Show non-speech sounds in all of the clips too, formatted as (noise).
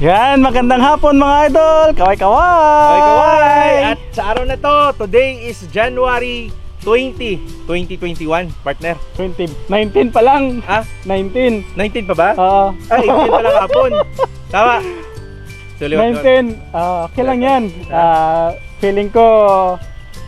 Yan, magandang hapon mga idol. Kaway-kaway. Okay, kaway! At sa araw na to, today is January 20, 2021, partner. 20, 19 pa lang. Ah, 19. 19 pa ba? Oo. Ay, 18 pa lang hapon. Tama. Suliwat 19. Ah, okay lang yan. Ah, feeling ko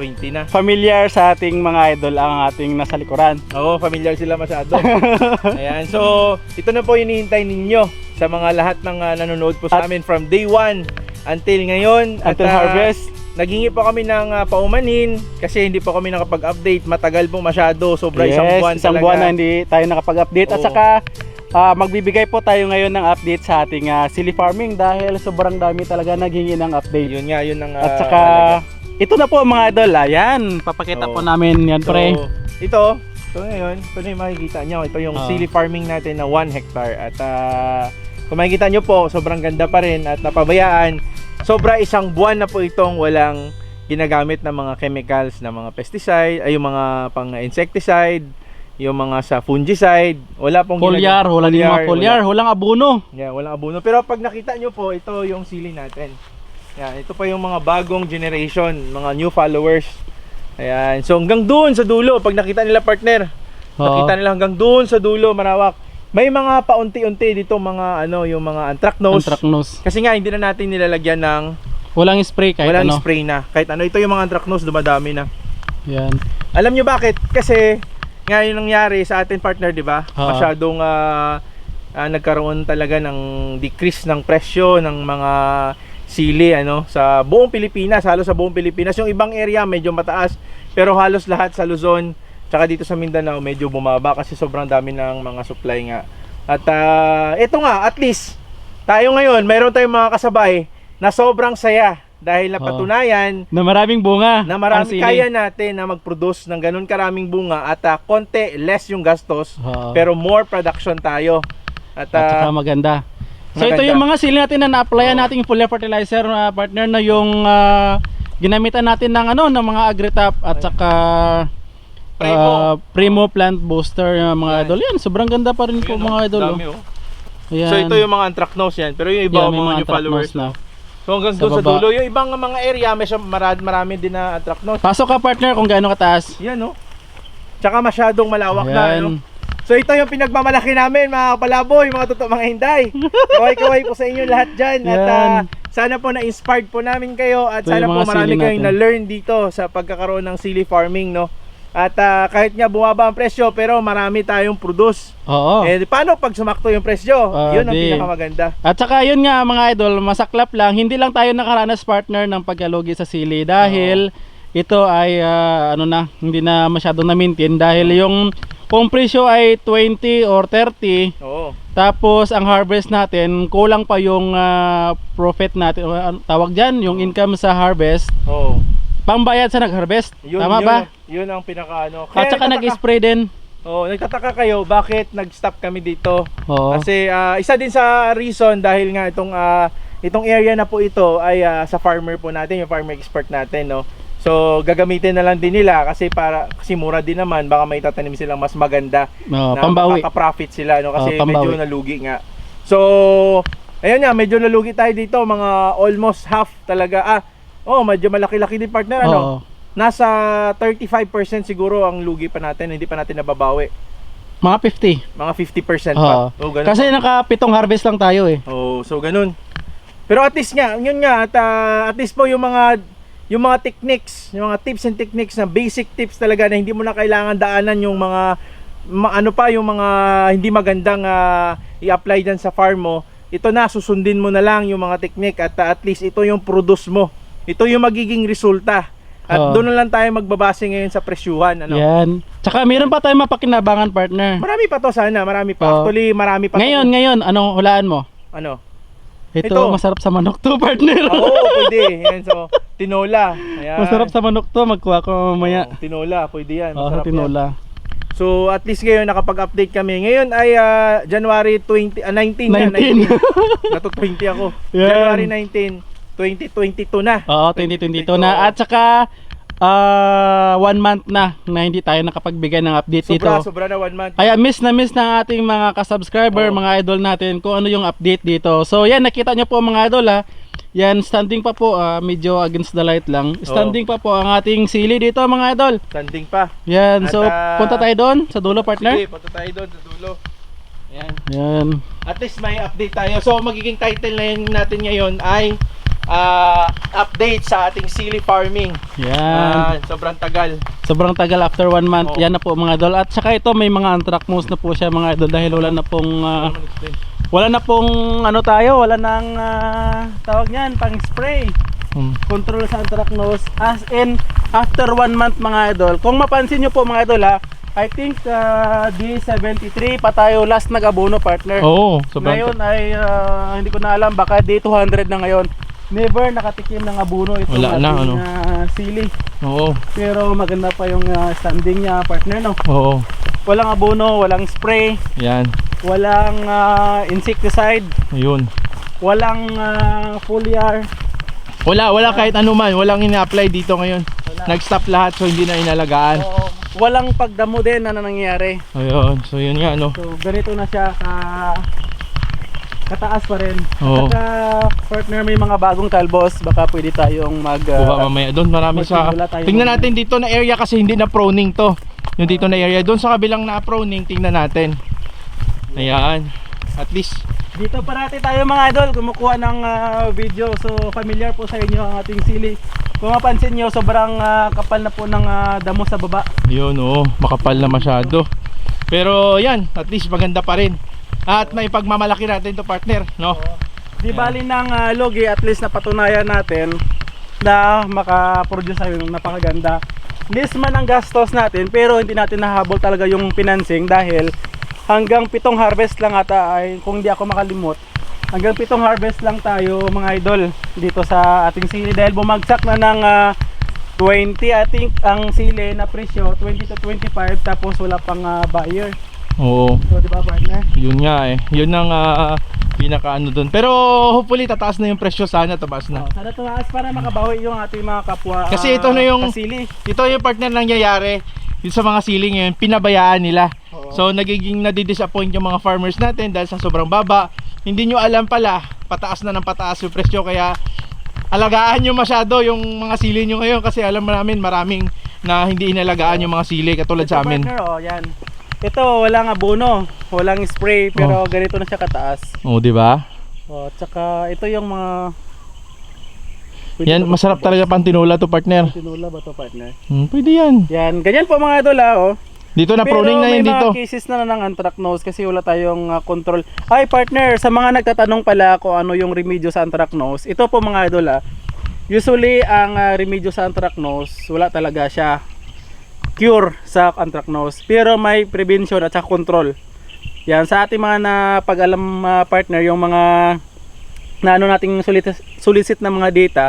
20 na. familiar sa ating mga idol ang ating nasa likuran. Oo, familiar sila masyado. (laughs) Ayan, so ito na po yung hinihintay ninyo sa mga lahat ng ah, nanonood po sa At- amin from day 1 until ngayon. Until ah, harvest. Naghingi po kami ng ah, paumanin kasi hindi po kami nakapag-update. Matagal po masyado. Sobra isang buwan isang talaga. buwan na hindi tayo nakapag-update. At Oo. saka, ah, magbibigay po tayo ngayon ng update sa ating ah, silly farming dahil sobrang dami talaga naghingi ng update. Yun nga, yun ang At ah, saka, mahalaga. ito na po mga idol. Ayan, papakita Oo. po namin yan pre. So, ito, ito ngayon, ito na yung makikita nyo. Ito yung Oo. silly farming natin na 1 hectare. At ah, kung makikita nyo po, sobrang ganda pa rin at napabayaan. Sobra isang buwan na po itong walang ginagamit na mga chemicals na mga pesticide, ay yung mga pang insecticide, yung mga sa fungicide, wala pong Foliar, ginag- wala din mga wala. foliar, walang abono. Yeah, walang abono. Pero pag nakita nyo po, ito yung sili natin. Yan, ito pa yung mga bagong generation, mga new followers. Ayan. So hanggang doon sa dulo, pag nakita nila partner, Oo. nakita nila hanggang doon sa dulo, marawak. May mga paunti-unti dito mga ano, yung mga anthracnose. Anthracnose. Kasi nga hindi na natin nilalagyan ng Walang spray kahit walang ano. spray na. Kahit ano, ito yung mga anthracnose dumadami na. Yan. Alam nyo bakit? Kasi nga yung nangyari sa ating partner, di ba? Masyadong ah, ah, nagkaroon talaga ng decrease ng presyo ng mga sili ano sa buong Pilipinas, halos sa buong Pilipinas. Yung ibang area medyo mataas, pero halos lahat sa Luzon tsaka dito sa Mindanao medyo bumaba kasi sobrang dami ng mga supply nga. At ah, ito nga, at least tayo ngayon, mayroon tayong mga kasabay na sobrang saya dahil napatunayan Na maraming bunga. na marami kaya natin na mag-produce ng ganun karaming bunga at ah, konti less yung gastos Oo. pero more production tayo at, At saka ah, maganda. So ito maganda. yung mga sili natin na na-applyan Oo. nating foliar fertilizer na partner na yung ah, ginamitan natin ng ano ng mga agritap at saka Primo. ah, Primo plant booster yung mga Yan. idol. Yan, sobrang ganda pa rin po yun, mga oh, idol. dami, oh. oh. Ayan. so ito yung mga anthracnose yan pero yung iba Yan, mga, mga new followers na. so hanggang Sa doon sa dulo yung ibang mga area may marami, marami din na anthracnose Pasok ka partner kung gaano kataas. yan no tsaka masyadong malawak na Ayan. no So ito yung pinagmamalaki namin mga kapalaboy, mga totoo mga hinday. Kaway-kaway po sa inyo lahat dyan. At Yan. ah, sana po na-inspired po namin kayo at Ito sana po mga marami kayong na-learn dito sa pagkakaroon ng silly farming. no At ah, kahit nga bumaba ang presyo pero marami tayong produce. Oo. Eh paano pag sumakto yung presyo? Ah, Yun ang di. pinakamaganda. At saka yun nga mga idol, masaklap lang, hindi lang tayo nakaranas partner ng pagkalugi sa sili dahil ito ay ah, ano na, hindi na masyadong na-maintain dahil yung kung presyo ay 20 or 30 Oo. tapos ang harvest natin kulang pa yung ah, profit natin ano tawag dyan yung income sa harvest Oo. Pambayad sa nag-harvest Yun, tama yun, ba? Yun ang pinaka ano. At saka nag-spray din Oo, nagtataka kayo bakit nag-stop kami dito. Oo. Kasi ah, isa din sa reason dahil nga itong ah, itong area na po ito ay ah, sa farmer po natin, yung farmer expert natin, no. So gagamitin na lang din nila kasi para kasi mura din naman baka may tatanim silang mas maganda Oo, na pambawi makaka-profit sila no kasi Oh, pambawi. medyo nalugi nga. So ayun nga medyo nalugi tayo dito mga almost half talaga ah oh medyo malaki-laki din partner ano Oo. nasa 35% siguro ang lugi pa natin hindi pa natin nababawi mga 50 mga 50% Oo. pa oh, ganun kasi nakapitong harvest lang tayo eh Oh, so ganun. Pero at least nga, yun nga at ah, at least po yung mga yung mga techniques, yung mga tips and techniques na basic tips talaga na hindi mo na kailangan daanan yung mga ma- ano pa yung mga hindi magandang ah, i-apply diyan sa farm mo. Ito na susundin mo na lang yung mga technique at ah, at least ito yung produce mo. Ito yung magiging resulta. At Oo. doon na lang tayo magbabase ngayon sa presyuhan ano. Yan. Tsaka meron pa tayong mapakinabangan partner. Marami pa to sana, marami pa. Oo. Actually, marami pa. to. Ngayon, ngayon, anong hulaan mo? ano? Ito, Ito. masarap sa manok to, (laughs) partner. Oo, pwede. Yan, so, tinola. Ayan. masarap sa manok to, magkuha ko mamaya. Oo, tinola, pwede yan. Oo, Masarap yan. tinola. So, at least ngayon nakapag-update kami. Ngayon ay ah, January 20, ah, 19 na. 19. 19. Nato 20 ako. Yan. January 19, 2022 na. Oo, 2022 na. At saka, ah, one month na na hindi tayo nakapagbigay ng update dito. Sobra, sobra na one month. Kaya miss na miss ng ating mga ka-subscriber, mga idol natin kung ano yung update dito. So yan, nakita nyo po mga idol ha. Yan, standing pa po, ah, medyo against the light lang. Standing pa po ang ating sili dito mga idol. Standing pa. Yan, At, so ah, punta tayo doon sa dulo partner. Sige, punta tayo doon sa dulo. Ayan. Yan. At least may update tayo. So magiging title na yun natin ngayon ay ah, update sa ating silly farming. Yan. Ah, sobrang tagal. Sobrang tagal after one month. Oo. Yan na po mga idol. At saka ito may mga anthracnose na po siya mga idol dahil wala na pong explain? wala na pong ano tayo, wala nang ah, tawag niyan, pang spray. Hmm. control sa anthracnose as in after one month mga idol kung mapansin nyo po mga idol ha I think uh, D73 pa tayo last nag-abono partner Oo, sobrang ngayon ay ah, hindi ko na alam baka D200 na ngayon never nakatikim ng abono itong Wala na, ano? ah, sili Oo, pero maganda pa yung ah, standing niya partner no oo. walang abono walang spray Yan. walang ah, insecticide Ayun. walang ah, foliar Wala, wala kahit ano man. Walang ina-apply dito ngayon. Wala. Nag-stop lahat so hindi na inalagaan. Oo. walang pagdamo din na nangyayari Ayun. So yun nga ano. So ganito na siya ka kataas pa rin. Oo. Saka partner may mga bagong talbos, baka pwede tayong mag Kuha uh, mamaya doon. Marami sa... Tingnan natin dito na area kasi hindi na proning to. Yung dito na area. Doon sa kabilang na proning, tingnan natin. Ayan. At least, dito parati tayo mga idol kumukuha ng ah, video. So familiar po sa inyo ang ating sili. Kung mapansin nyo, sobrang ah, kapal na po ng ah, damo sa baba. yun oh, makapal na masyado. Pero yan, at least maganda pa rin. At may pagmamalaki natin to partner, no? Di bali ng ah, logi, at least napatunayan natin na makaproduce tayo ng napakaganda. Less man ang gastos natin, pero hindi natin nahabol talaga yung financing dahil hanggang pitong harvest lang ata ay kung di ako makalimot hanggang pitong harvest lang tayo mga idol dito sa ating sili dahil bumagsak na ng ah, 20 I think ang sili na presyo 20 to 25 tapos wala pang ah, buyer Oo. so di ba partner Yun nga eh. Yun ang ah, pinaka ano doon. Pero hopefully tataas na yung presyo sana, taas na. Oh, sana tumaas para makabawi yung ating mga kapwa Kasi ah, ito na yung- kasili Ito yung partner nangyayari dito sa mga siling ngayon, pinabayaan nila. Oo. So nagiging nadidisappoint yung mga farmers natin dahil sa sobrang baba. Hindi nyo alam pala, pataas na ng pataas yung presyo kaya alagaan nyo masyado yung mga sili nyo ngayon kasi alam namin maraming na hindi inalagaan yung mga sili katulad sa amin. Partner, oh, yan. Ito, walang abono, walang spray, pero ganito na siya kataas. Oo, di ba? Oh, tsaka ito yung mga Pwede Yan, masarap talaga pang tinula to partner. Tinula ba to partner? Hmm, pwede yan. Yan, ganyan po mga idol ah, oh. Dito na pruning na may yun dito. mga cases na ng anthracnose kasi wala tayong ah, control. Ay partner, sa mga nagtatanong pala kung ano yung remedyo sa anthracnose, ito po mga idol ah. Usually ang ah, remedyo sa anthracnose, wala talaga siya cure sa anthracnose. Pero may prevention at saka control. Yan sa ating mga na pag-alam ah, partner yung mga na ano nating solicit, solicit na mga data,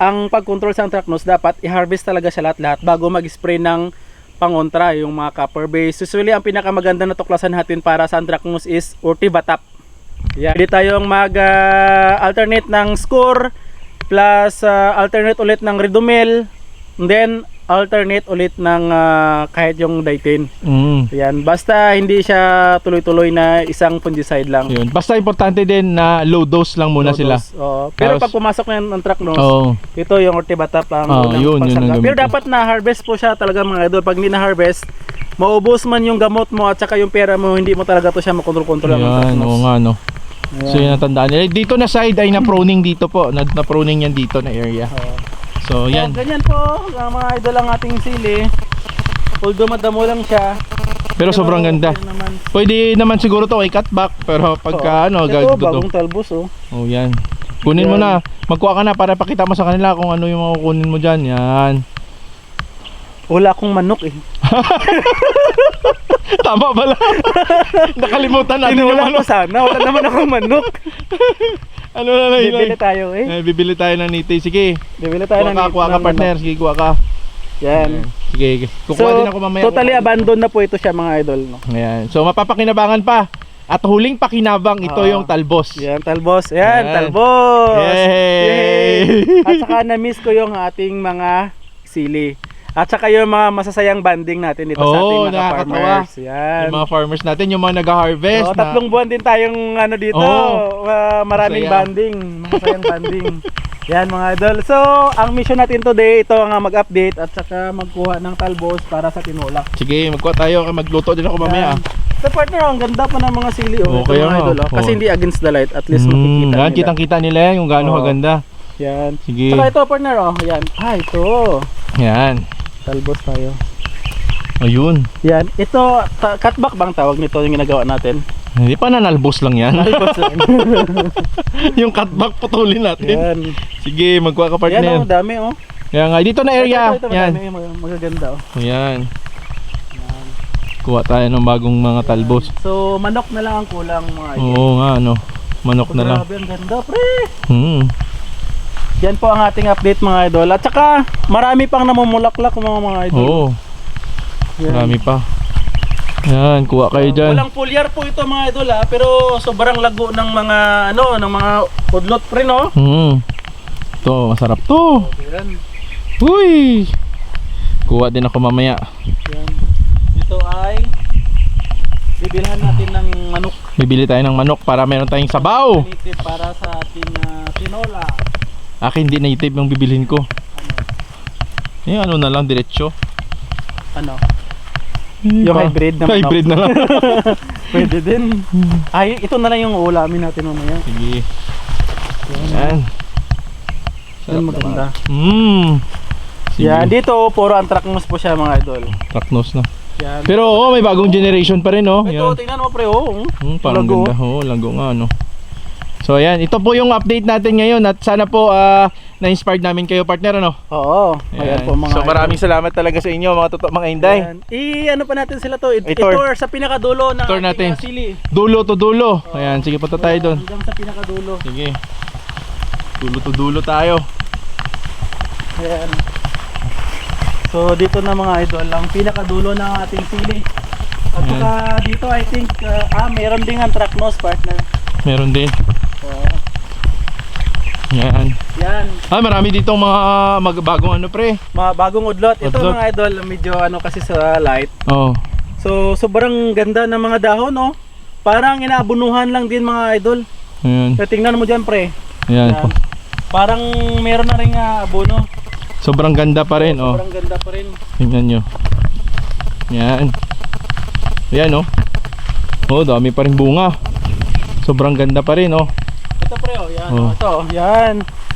ang pag-control sa anthracnose dapat i-harvest talaga siya lahat-lahat bago mag-spray ng pangontra yung mga copper base. Usually ang pinakamaganda na tuklasan natin para sa anthracnose is Urtibatap. Yan. Pwede tayong mag-alternate ng score plus ah, alternate ulit ng Redomil and then alternate ulit ng ah, kahit yung Ditin. Mm. Yan. Basta hindi siya tuloy-tuloy na isang fungicide lang. Yun. Basta importante din na low dose lang muna Low sila. dose. Oo. Pero Tapos- pag pumasok na yung anthracnose, Oo. ito yung Urtibatap ang unang yun, yun ang gamit Pero dapat na harvest po siya talaga mga idol. Pag hindi na harvest, maubos man yung gamot mo at saka yung pera mo, hindi mo talaga to siya makontrol-kontrol ang Yan, oo nga no. Ayan. So yun ang tandaan nila. Dito na side ay na-proning dito po. Na- Na-proning yan dito na area. Oo. So yan. So, ganyan po ang mga idol ang ating sili. Although madamo lang siya. Pero sobrang ganda. naman. Pwede naman siguro to ay cutback. Pero pagka ano, Ito, gagawin to. bagong talbos oh. Oh yan. Kunin mo Yan. na. Magkuha ka na para pakita mo sa kanila kung ano yung mga kukunin mo dyan. Yan. Wala akong manok eh. (laughs) Tama pala. (laughs) Nakalimutan natin yung Tinula ano. ko sana. Wala naman akong manok. (laughs) Ano na na Bibili tayo eh. Eh, bibili tayo ng niti. Sige. Bibili tayo Kuha ng ka, kuha ka ng partner. Sige, kuha ka. manok. Yan. Sige. Kukuha din ako mamaya. totally Kukuha din. abandoned na po ito siya mga idol. No? Ayan. So mapapakinabangan pa. At huling pakinabang ito Oo. yung talbos. Yan, talbos. Yan, Yan. talbos. Yay! At saka na-miss ko yung ating mga sili. At saka yung mga masasayang banding natin dito sa ating mga farmers. Yan. Yung mga farmers natin, yung mga nag-harvest. Oo, tatlong buwan din tayong ano dito, Oo. ah, maraming Masaya. banding, masayang banding. (laughs) Yan mga idol. So, ang mission natin today, ito nga mag-update at saka magkuha ng talbos para sa tinola. Sige, magkuha tayo. Magluto din ako mamaya. Yan. So partner, ang ganda pa ng mga sili oh. Oo, Ito kaya mga nga. idol oh. Kasi Oo. hindi against the light, at least Mm, makikita yan, nila. kitang-kita nila yan kung gaano Oo. kaganda. Yan. Sige. Saka ito partner oh, yan. Ah, ito. Yan. Talbos tayo. Ayun. Yan. Ito, cutback bang tawag nito yung ginagawa natin? Hindi pa nanalbos lang yan. Talbos lang. (laughs) yung cutback putulin natin. yan. Sige, magkuha ka Yan oh, partner. dami oh. Kaya nga, dito na area. Ito, ito, Yan. madami, mag- magaganda oh. Ayan. Kuha tayo ng bagong mga talbos. So, manok na lang ang kulang mga. Oo nga, ano. Manok na lang. Grabe, ang ganda, pre. Hmm. Yan po ang ating update mga idol. At saka, marami pang namumulaklak mga mga idol. Oo, Yan. marami pa. Yan, kuha kayo dyan. Walang foliar po ito mga idol ha, pero sobrang lago ng mga ano, ng mga udlot pre no. Hmm. Ito, masarap to. Yan. Uy! Kuha din ako mamaya. Yan. Ito ay bibilhan natin ng manok Bibili tayo ng manok para meron tayong sabaw. para sa ating ah, tinola. Akin hindi native yung bibilhin ko. Eh, ano na lang, diretsyo. Ano? Eh, Yung pa- hybrid na. Hybrid na lang. (laughs) Pwede din. Ay, ito na lang yung ulamin natin mamaya. Sige. Yan. Yan maganda. Mmm. Yan, dito puro anthracnose po siya mga idol. Traknos na. Yan. Pero oo, may bagong generation pa rin, oh. Ito, Yan. tingnan mo pre, oh. Hmm, parang Lago. ganda. Oo, langgo nga, no. So, ayan. Ito po yung update natin ngayon at sana po ah, na-inspired namin kayo, partner, ano? Oo. Ayan, po mga So, idol. maraming salamat talaga sa inyo, mga totoo, mga inday. Ayan. I ano pa natin sila to? I- I-tour. I-tour sa pinakadulo ng Tour ating, natin. uh, sili. Dulo to dulo. Ayan, sige, punta tayo doon. Hanggang sa pinakadulo. Sige. Dulo to dulo tayo. Ayan. So dito na mga idol, ang pinakadulo ng ating sili. At Ayan. saka dito I think uh, ah meron ding anthracnose partner. Meron din. Oo. Yan. yan, Ah, marami dito mga mag bagong ano pre. mga bagong udlot. Ito Udlot. mga idol, medyo ano kasi sa light. Oh. So sobrang ganda ng mga dahon, no? Parang inaabunuhan lang din mga idol. Ayan. Kaya tingnan mo diyan, pre. Ayan. Yan. Parang meron na rin uh, abono. Sobrang ganda pa rin, oh. Sobrang ganda pa rin. Tingnan nyo. Yan. Ayan, oh. Oh, dami pa rin bunga. Sobrang ganda pa rin, oh. Ito pre, oh, yan. Oh. Ito, yan.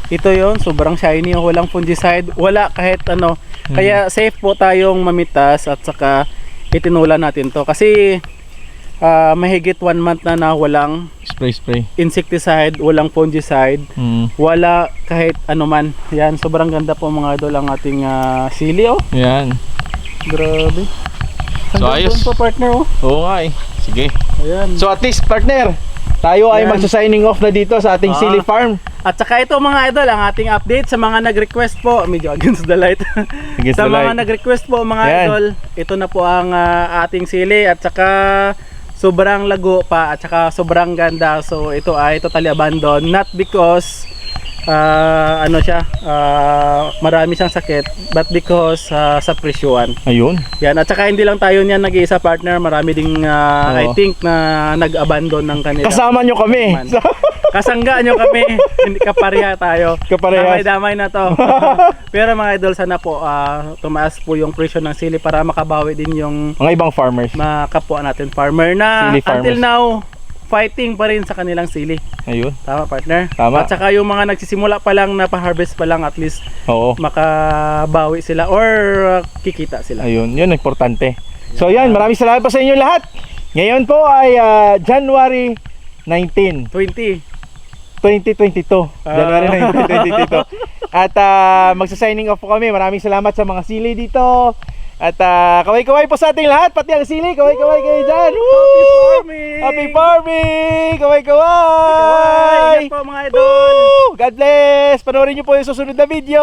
Ito yon sobrang shiny, oh, walang fungicide, wala kahit ano. Kaya safe po tayong mamitas at saka itinula natin to. Kasi ah, mahigit one month na na walang Spray, spray. insecticide, walang fungicide, Mm. wala kahit ano man. Yan, sobrang ganda po mga idol ang ating ah, sili, oh. Yan. Grabe. So, Hanggang ayos. doon po partner, oh. Oo nga, eh. Sige. Ayan. So, at least, partner, tayo ay magsa-signing off na dito sa ating Ah. Silly Farm. At saka ito mga idol, ang ating update sa mga nag-request po, medyo against the light. (laughs) Against sa the mga light. nag-request po mga Yan. idol, ito na po ang ah, ating sili at saka sobrang lago pa at saka sobrang ganda. So ito ay totally abandoned not because ah, ano siya, ah, marami siyang sakit but because ah, sa presyuan. Ayun. Yan at saka hindi lang tayo niyan nag-iisa partner, marami ding I Oo. think na nag-abandon ng kanila. Kasama nyo kami. Man. Kasangga nyo kami, (laughs) hindi kapareha tayo. Kaparehas. Damay-damay na to. (laughs) Pero mga idol, sana po ah, tumaas po yung presyo ng sili para makabawi din yung Mga ibang farmers. mga kapwa natin farmer na Sili farmers. until now fighting pa rin sa kanilang sili. Ayun. Tama partner? Tama. At saka yung mga nagsisimula pa lang na pa-harvest pa lang at least Oo. makabawi sila or uh, kikita sila. Ayun, yun importante. So yan, maraming salamat po sa inyo lahat. Ngayon po ay ah, January 19, 20. 2022. Ah. January 19, 2022. At ah, magsa-signing off po kami. Maraming salamat sa mga sili dito. At ah, kaway-kaway po sa ating lahat, pati ang sili. Kaway-kaway kayo dyan. Woo! farming! Happy farming! Kaway-kaway! Ingat po mga idol! Woo! God bless! Panoorin niyo po yung susunod na video.